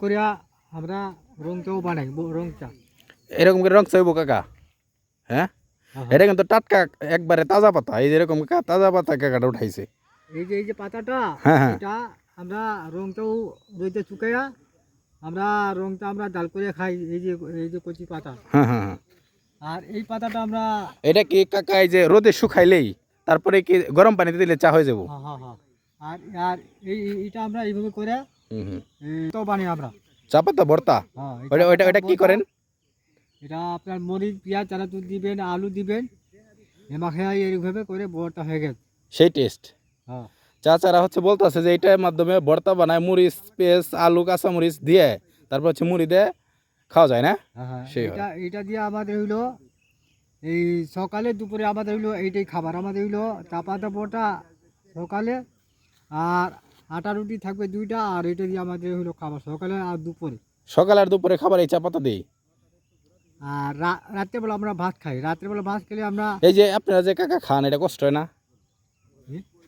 করিয়া আমরা রংটাও বানাই রং চা। এরকম করে রং চাইব কাকা হ্যাঁ? এটা কিন্তু টাটকা একবারে তাজা পাতা এই যেরকম তাজা পাতা কাকাটা উঠাইছে। এই যে এই যে পাতাটা হ্যাঁ হ্যাঁ। এটা আমরা রংটাও রইতে শুকাইয়া আমরা রংটা আমরা ডাল করে খাই এই যে এই যে কচি পাতা। হ্যাঁ আর এই পাতাটা আমরা এটা কি কাকা এই যে রোদে শুকাইলেই তারপরে কি গরম পানিতে দিলে চা হয়ে যাব? আর আর এই এটা আমরা এইভাবে করে তো বানি আমরা চা পাতা ভর্তা। হ্যাঁ ওটা ওটা ওটা কি করেন? এটা আপনার মরিচ পেঁয়াজ চানাচুর দিবেন আলু দিবেন। এমাখে এইভাবে করে বড়টা হয়ে গেছে। সেই টেস্ট হ্যাঁ। চাচারা হচ্ছে বলতেছে যে এইটার মাধ্যমে ভর্তা বানায় মরিচ পেঁয়াজ আলু কাঁচা মরিচ দিয়ে তারপর হচ্ছে মুড়ি দিয়ে খাওয়া যায় না? হ্যাঁ হ্যাঁ। সেই এটা এটা দিয়ে আমাদের হইল এই সকালে দুপুরে আমাদের হইল এইটাই খাবার। আমাদের হইল চাপাতা পোটা সকালে আর আটা রুটি থাকবে দুইটা আর এটা দিয়ে আমাদের হইল খাবার। সকালে আর দুপুরে। সকাল আর দুপুরে খাবার এই চা পাতা দিই আর রাত্রেবেলা আমরা ভাত খাই। রাত্রেবেলা ভাত খেলে আমরা এই যে আপনারা যে কাকা খান এটা কষ্ট হয় না?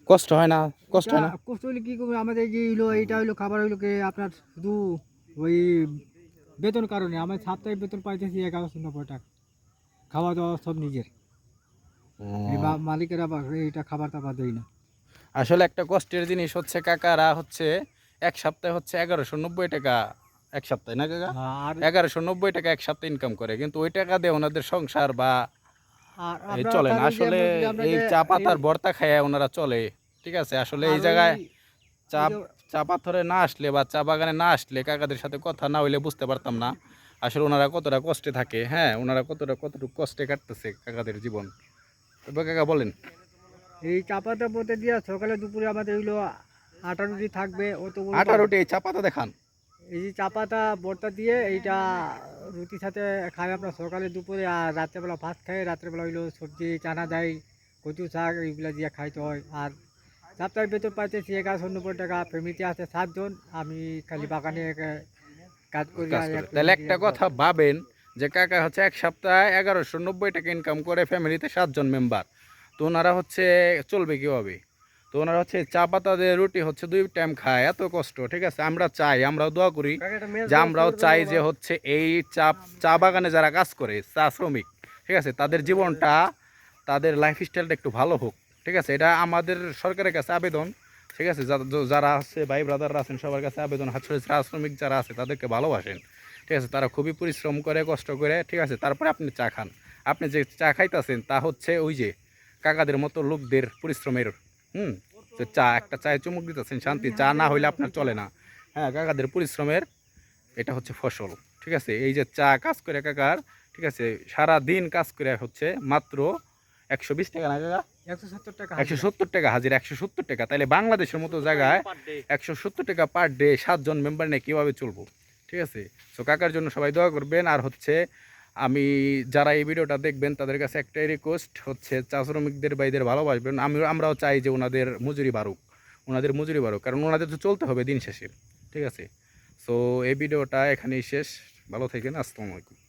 কষ্ট হয় না? কষ্ট হয় না? কষ্ট হলে কী করবে? আমাদের যে হইল এইটা হইল খাবার হইল কি আপনার শুধু ওই বেতন কারণে। আমার সাপ্তাহিক বেতন পাইতেছি এগারোশো নব্বই টাকা। খাওয়া দাওয়া সব নিজের। মালিকেরা এইটা খাবার টাবার দেয় না। আসলে একটা কষ্টের জিনিস হচ্ছে কাকারা হচ্ছে এক সপ্তাহে হচ্ছে এগারোশো নব্বই টাকা এক সপ্তাহে না কাকা? এগারোশো নব্বই টাকা এক সপ্তাহে ইনকাম করে কিন্তু ওই টাকা দিয়ে ওনাদের সংসার বা চলে না। আসলে এই চা পাতার ভর্তা খায় ওনারা চলে ঠিক আছে? আসলে এই জায়গায় চা চা পাথরে না আসলে বা চা বাগানে না আসলে কাকাদের সাথে কথা না হইলে বুঝতে পারতাম না। আসলে ওনারা কতটা কষ্টে থাকে হ্যাঁ? ওনারা কতটা কতটুকু কষ্টে কাটতেছে কাকাদের জীবন। তবে কাকা বলেন। এই চাপাতা পোতে দিয়ে সকালে দুপুরে আমাদের হইল আটা রুটি থাকবে অত আটা রুটি এই চা পাতা দেখান। এই যে চাপাতা বর্তা দিয়ে এইটা রুটির সাথে খাই আপনার সকালে দুপুরে আর রাত্রেবেলা ভাত খাই। রাত্রেবেলা হইল সবজি চানা দেয় কচু শাক এইগুলো দিয়ে খাইতে হয়। আর সপ্তাহের বেতন পাইতেছি এগারোশো নব্বই টাকা। ফ্যামিলিতে আছে সাতজন। আমি খালি বাগানে কাজ করি তাহলে একটা কথা ভাবেন যে কাকা হচ্ছে এক সপ্তাহে এগারোশো নব্বই টাকা ইনকাম করে ফ্যামিলিতে সাতজন মেম্বার তো ওনারা হচ্ছে চলবে কীভাবে? তো ওনারা হচ্ছে চা পাতা দিয়ে রুটি হচ্ছে দুই টাইম খায় এত কষ্ট ঠিক আছে? আমরা চাই আমরাও দোয়া করি যে আমরাও চাই যে হচ্ছে এই চা চা বাগানে যারা কাজ করে চা শ্রমিক ঠিক আছে? তাদের জীবনটা তাদের লাইফস্টাইলটা একটু ভালো হোক ঠিক আছে? এটা আমাদের সরকারের কাছে আবেদন ঠিক আছে? যারা আছে ভাই ব্রাদাররা আছেন সবার কাছে আবেদন আসলে চা শ্রমিক যারা আছে তাদেরকে ভালোবাসেন ঠিক আছে? তারা খুবই পরিশ্রম করে কষ্ট করে ঠিক আছে? তারপরে আপনি চা খান। আপনি যে চা খাইতেছেন তা হচ্ছে ওই যে কাকাদের মতো লোকদের পরিশ্রমের হুম? যে চা একটা চায়ে চুমুক দিতেছেন শান্তি চা না হইলে আপনার চলে না। হ্যাঁ কাকাদের পরিশ্রমের এটা হচ্ছে ফসল ঠিক আছে? এই যে চা কাজ করে কাকার ঠিক আছে? সারা দিন কাজ করে হচ্ছে মাত্র একশো বিশ টাকা না কাকা? একশো সত্তর টাকা একশো সত্তর টাকা হাজির একশো সত্তর টাকা। তাহলে বাংলাদেশের মতো জায়গায় একশো সত্তর টাকা পার ডে সাতজন মেম্বার নিয়ে কীভাবে চলবো ঠিক আছে? সো কাকার জন্য সবাই দোয়া করবেন আর হচ্ছে আমি যারা এই ভিডিওটা দেখবেন, তাদের কাছে একটাই রিকোয়েস্ট হচ্ছে, চা শ্রমিকদের বাইদের ভালোবাসবেন। আমি, আমরাও চাই যে ওনাদের মজুরি বাড়ুক, ওনাদের মজুরি বাড়ুক, কারণ ওনাদের তো চলতে হবে দিন শেষে, ঠিক আছে? সো এই ভিডিওটা এখানেই শেষ, ভালো থাকেন, আসসালামু আলাইকুম।